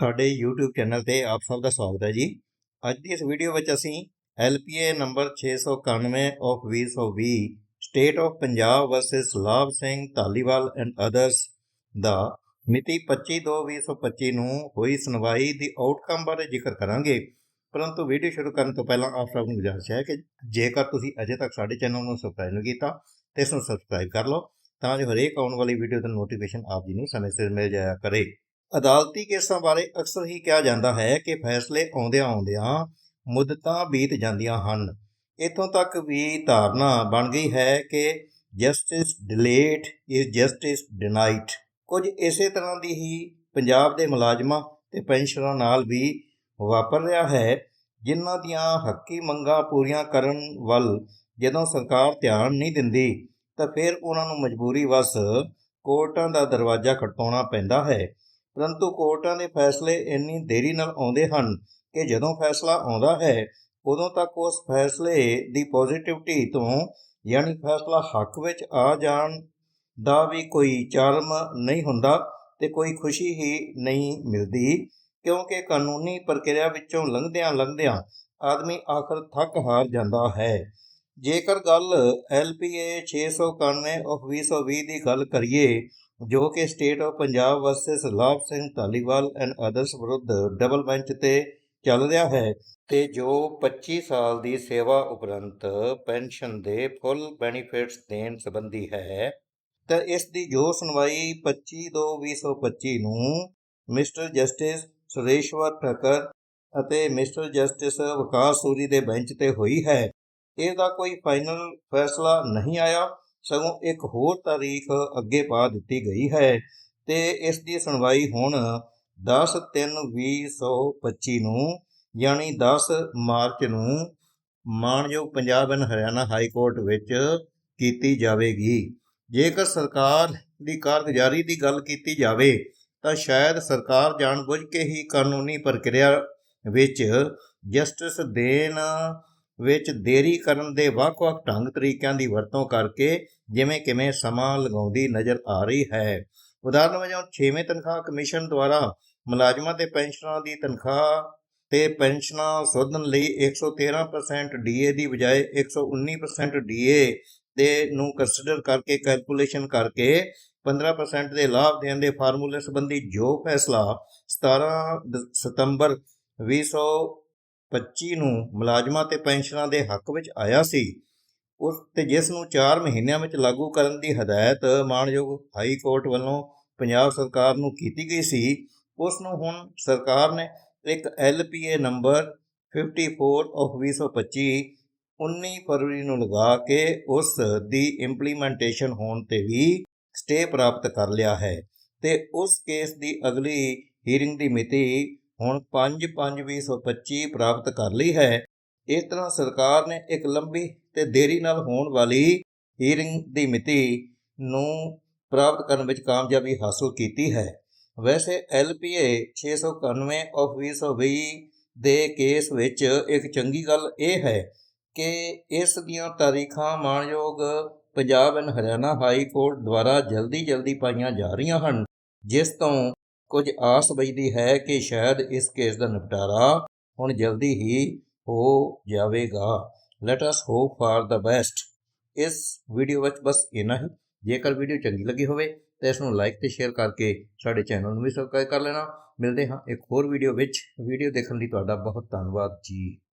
ਸਾਡੇ YouTube channel ਤੇ ਆਪ ਸਭ ਦਾ ਸਵਾਗਤ ਹੈ ਜੀ। ਅੱਜ ਦੀ ਇਸ ਵੀਡੀਓ ਵਿੱਚ ਅਸੀਂ LPA number 691 of 2020 state of Punjab versus Labh Singh Dhaliwal and others ਦਾ ਮਿਤੀ 25/2/2025 ਨੂੰ ਹੋਈ ਸੁਣਵਾਈ ਦੀ ਆਊਟਕਮ ਬਾਰੇ ਜ਼ਿਕਰ ਕਰਾਂਗੇ। ਪਰੰਤੂ ਵੀਡੀਓ ਸ਼ੁਰੂ ਕਰਨ ਤੋਂ ਪਹਿਲਾਂ ਆਪ ਸਭ ਨੂੰ ਗੁਜ਼ਾਰਿਸ਼ ਹੈ ਕਿ ਜੇਕਰ ਤੁਸੀਂ ਅਜੇ ਤੱਕ ਸਾਡੇ ਚੈਨਲ ਨੂੰ ਸਬਸਕ੍ਰਾਈਬ ਨਹੀਂ ਕੀਤਾ, ਤੇ ਇਸ ਨੂੰ ਸਬਸਕ੍ਰਾਈਬ ਕਰ ਲਓ, ਤਾਂ ਜੋ ਹਰੇਕ ਆਉਣ ਵਾਲੀ ਵੀਡੀਓ ਦਾ ਨੋਟੀਫਿਕੇਸ਼ਨ ਆਪ ਜੀ ਨੂੰ ਸਮੇਂ ਸਿਰ ਮਿਲ ਜਾਇਆ ਕਰੇ। ਅਦਾਲਤੀ ਕੇਸਾਂ ਬਾਰੇ ਅਕਸਰ ਹੀ ਕਿਹਾ ਜਾਂਦਾ ਹੈ ਕਿ ਫੈਸਲੇ ਆਉਂਦਿਆਂ ਆਉਂਦਿਆਂ ਮੁੱਦਤਾਂ ਬੀਤ ਜਾਂਦੀਆਂ ਹਨ। ਇਥੋਂ ਤੱਕ ਵੀ ਧਾਰਨਾ ਬਣ ਗਈ ਹੈ ਕਿ justice delayed is justice denied. ਕੁਝ ਇਸੇ ਤਰ੍ਹਾਂ ਦੀ ਹੀ ਪੰਜਾਬ ਦੇ ਮੁਲਾਜ਼ਮਾਂ ਤੇ ਪੈਨਸ਼ਨਰਾਂ ਨਾਲ ਵੀ ਵਾਪਰ ਰਿਹਾ ਹੈ, ਜਿਨ੍ਹਾਂ ਦੀਆਂ ਹੱਕੀ ਮੰਗਾਂ ਪੂਰੀਆਂ ਕਰਨ ਵੱਲ ਜਦੋਂ ਸਰਕਾਰ ਧਿਆਨ ਨਹੀਂ ਦਿੰਦੀ, ਤਾਂ ਫਿਰ ਉਹਨਾਂ ਨੂੰ ਮਜਬੂਰੀ ਵਸ ਕੋਰਟਾਂ ਦਾ ਦਰਵਾਜ਼ਾ ਖਟਕਾਉਣਾ ਪੈਂਦਾ ਹੈ। ਪਰੰਤੂ ਕੋਰਟਾਂ ਦੇ ਫੈਸਲੇ ਇੰਨੀ ਦੇਰੀ ਨਾਲ ਆਉਂਦੇ ਹਨ ਕਿ ਜਦੋਂ ਫੈਸਲਾ ਆਉਂਦਾ ਹੈ, ਉਦੋਂ ਤੱਕ ਉਸ ਫੈਸਲੇ ਦੀ ਪੋਜ਼ਿਟਿਵਿਟੀ ਤੋਂ ਯਾਨੀ ਫੈਸਲਾ ਹੱਕ ਵਿੱਚ ਆ ਜਾਣ ਦਾ ਵੀ ਕੋਈ ਚਾਰਮ ਨਹੀਂ ਹੁੰਦਾ ਤੇ ਕੋਈ ਖੁਸ਼ੀ ਹੀ ਨਹੀਂ ਮਿਲਦੀ, ਕਿਉਂਕਿ ਕਾਨੂੰਨੀ ਪ੍ਰਕਿਰਿਆ ਵਿੱਚੋਂ ਲੰਘਦਿਆਂ ਲੰਘਦਿਆਂ ਆਦਮੀ ਆਖਰ ਥੱਕ ਹਾਰ ਜਾਂਦਾ ਹੈ। ਜੇਕਰ ਗੱਲ LPA 691 ਆਫ 2020 ਦੀ ਗੱਲ ਕਰੀਏ ਜੋ ਕਿ state of Punjab versus Labh Singh Dhaliwal and others ਵਿਰੁੱਧ ਡਬਲ ਬੈਂਚ ਤੇ ਚੱਲ ਰਿਹਾ ਹੈ ਤੇ ਜੋ 25 ਸਾਲ ਦੀ ਸੇਵਾ ਉਪਰੰਤ ਪੈਨਸ਼ਨ ਦੇ ਫੁੱਲ ਬੈਨੀਫਿਟਸ ਦੇਣ ਸੰਬੰਧੀ ਹੈ, ਤਾਂ ਇਸ ਦੀ ਜੋ ਸੁਣਵਾਈ 25/2/2025 ਨੂੰ ਮਿਸਟਰ ਜਸਟਿਸ ਸੁਰੇਸ਼ਵਰ ਠੱਕਰ ਅਤੇ ਮਿਸਟਰ ਜਸਟਿਸ ਵਿਕਾਸ ਸੂਰੀ ਦੇ ਬੈਂਚ ਤੇ ਹੋਈ ਹੈ। ਇਸ ਦਾ ਕੋਈ ਫਾਈਨਲ ਫੈਸਲਾ ਨਹੀਂ ਆਇਆ। ਸਗੋਂ ਇੱਕ ਹੋਰ ਤਾਰੀਖ ਅੱਗੇ ਪਾ ਦਿੱਤੀ ਗਈ ਹੈ ਤੇ ਇਸ ਦੀ ਸੁਣਵਾਈ ਹੁਣ 10/3/2025 ਨੂੰ, ਯਾਨੀ 10 ਮਾਰਚ ਨੂੰ ਮਾਨਯੋਗ Punjab and Haryana high court ਵਿੱਚ ਕੀਤੀ ਜਾਵੇਗੀ। ਜੇਕਰ ਸਰਕਾਰ ਦੀ ਕਾਰਗੁਜ਼ਾਰੀ ਦੀ ਗੱਲ ਕੀਤੀ ਜਾਵੇ, ਤਾਂ ਸ਼ਾਇਦ ਸਰਕਾਰ ਜਾਣਬੁੱਝ ਕੇ ਹੀ ਕਾਨੂੰਨੀ ਪ੍ਰਕਿਰਿਆ ਵਿੱਚ ਜਸਟਿਸ ਦੇਣ ਵਿੱਚ ਦੇਰੀ ਕਰਨ ਦੇ ਵੱਖ-ਵੱਖ ਢੰਗ ਤਰੀਕਿਆਂ ਦੀ ਵਰਤੋਂ ਕਰਕੇ ਜਿਵੇਂ ਕਿਵੇਂ ਸਮਾਂ ਲਗਾਉਂਦੀ ਨਜ਼ਰ ਆ ਰਹੀ ਹੈ। ਉਦਾਹਰਨ ਵਜੋਂ 6ਵੇਂ ਤਨਖਾਹ ਕਮਿਸ਼ਨ ਦੁਆਰਾ ਮੁਲਾਜ਼ਮਾਂ ਤੇ ਪੈਨਸ਼ਨਰਾਂ ਦੀ ਤਨਖਾਹ ਤੇ ਪੈਨਸ਼ਨਾਂ ਸੋਧਣ ਲਈ 113% ਡੀਏ ਦੀ ਬਜਾਏ 119% ਡੀਏ ਦੇ ਨੂੰ ਕੰਸੀਡਰ ਕਰਕੇ ਕੈਲਕੂਲੇਸ਼ਨ ਕਰਕੇ 15% ਦੇ ਲਾਭ ਦੇਣ ਦੇ ਫਾਰਮੂਲੇ ਸੰਬੰਧੀ ਜੋ ਫੈਸਲਾ 17 ਸਤੰਬਰ 2000 25 ਨੂੰ ਮੁਲਾਜ਼ਮਾਂ ਤੇ ਪੈਨਸ਼ਨਾਂ ਦੇ ਹੱਕ ਵਿੱਚ ਆਇਆ ਸੀ। ਉਸ ਤੇ ਜਿਸ ਨੂੰ 4 ਮਹੀਨਿਆਂ ਵਿੱਚ ਲਾਗੂ ਕਰਨ ਦੀ ਹਦਾਇਤ ਮਾਨਯੋਗ ਹਾਈ ਕੋਰਟ ਵੱਲੋਂ ਪੰਜਾਬ ਸਰਕਾਰ ਨੂੰ ਕੀਤੀ ਗਈ ਸੀ, ਉਸ ਨੂੰ ਹੁਣ ਸਰਕਾਰ ਨੇ ਇੱਕ L P A number 54 of 2025 19 ਫਰਵਰੀ ਨੂੰ ਲਗਾ ਕੇ ਉਸ ਦੀ ਇੰਪਲੀਮੈਂਟੇਸ਼ਨ ਹੋਣ ਤੇ ਵੀ ਸਟੇ ਪ੍ਰਾਪਤ ਕਰ ਲਿਆ ਹੈ ਤੇ ਉਸ ਕੇਸ ਦੀ ਅਗਲੀ ਹੀਰਿੰਗ ਦੀ ਮਿਤੀ ਹੁਣ 5/5/2025 ਪ੍ਰਾਪਤ ਕਰ ਲਈ ਹੈ। ਇਸ ਤਰ੍ਹਾਂ ਸਰਕਾਰ ਨੇ ਇੱਕ ਲੰਬੀ ਤੇ ਦੇਰੀ ਨਾਲ ਹੋਣ ਵਾਲੀ ਹੀਅਰਿੰਗ ਦੀ ਮਿਤੀ ਨੂੰ ਪ੍ਰਾਪਤ ਕਰਨ ਵਿੱਚ ਕਾਮਯਾਬੀ ਹਾਸਲ ਕੀਤੀ ਹੈ। ਵੈਸੇ LPA 691 ਆਫ 2020 ਦੇ ਕੇਸ ਵਿੱਚ ਇੱਕ ਚੰਗੀ ਗੱਲ ਇਹ ਹੈ ਕਿ ਇਸ ਦੀਆਂ ਤਾਰੀਖਾਂ ਮਾਣਯੋਗ Punjab and Haryana high court ਦੁਆਰਾ ਜਲਦੀ ਜਲਦੀ ਪਾਈਆਂ ਜਾ ਰਹੀਆਂ ਹਨ, ਜਿਸ ਤੋਂ ਕੁਝ ਆਸ ਬਚਦੀ ਹੈ ਕਿ ਸ਼ਾਇਦ ਇਸ ਕੇਸ ਦਾ ਨਿਪਟਾਰਾ ਹੁਣ ਜਲਦੀ ਹੀ ਹੋ ਜਾਵੇਗਾ। Let us hope for the best ਇਸ ਵੀਡੀਓ ਵਿੱਚ ਬਸ ਇੰਨਾ ਹੀ। ਜੇਕਰ ਵੀਡੀਓ ਚੰਗੀ ਲੱਗੀ ਹੋਵੇ ਤਾਂ ਇਸ ਨੂੰ ਲਾਈਕ ਤੇ ਸ਼ੇਅਰ ਕਰਕੇ ਸਾਡੇ ਚੈਨਲ ਨੂੰ ਵੀ ਸਬਸਕ੍ਰਾਈਬ ਕਰ ਲੈਣਾ। ਮਿਲਦੇ ਹਾਂ ਇੱਕ ਹੋਰ ਵੀਡੀਓ ਵਿੱਚ। ਵੀਡੀਓ ਦੇਖਣ ਲਈ ਤੁਹਾਡਾ ਬਹੁਤ ਧੰਨਵਾਦ ਜੀ।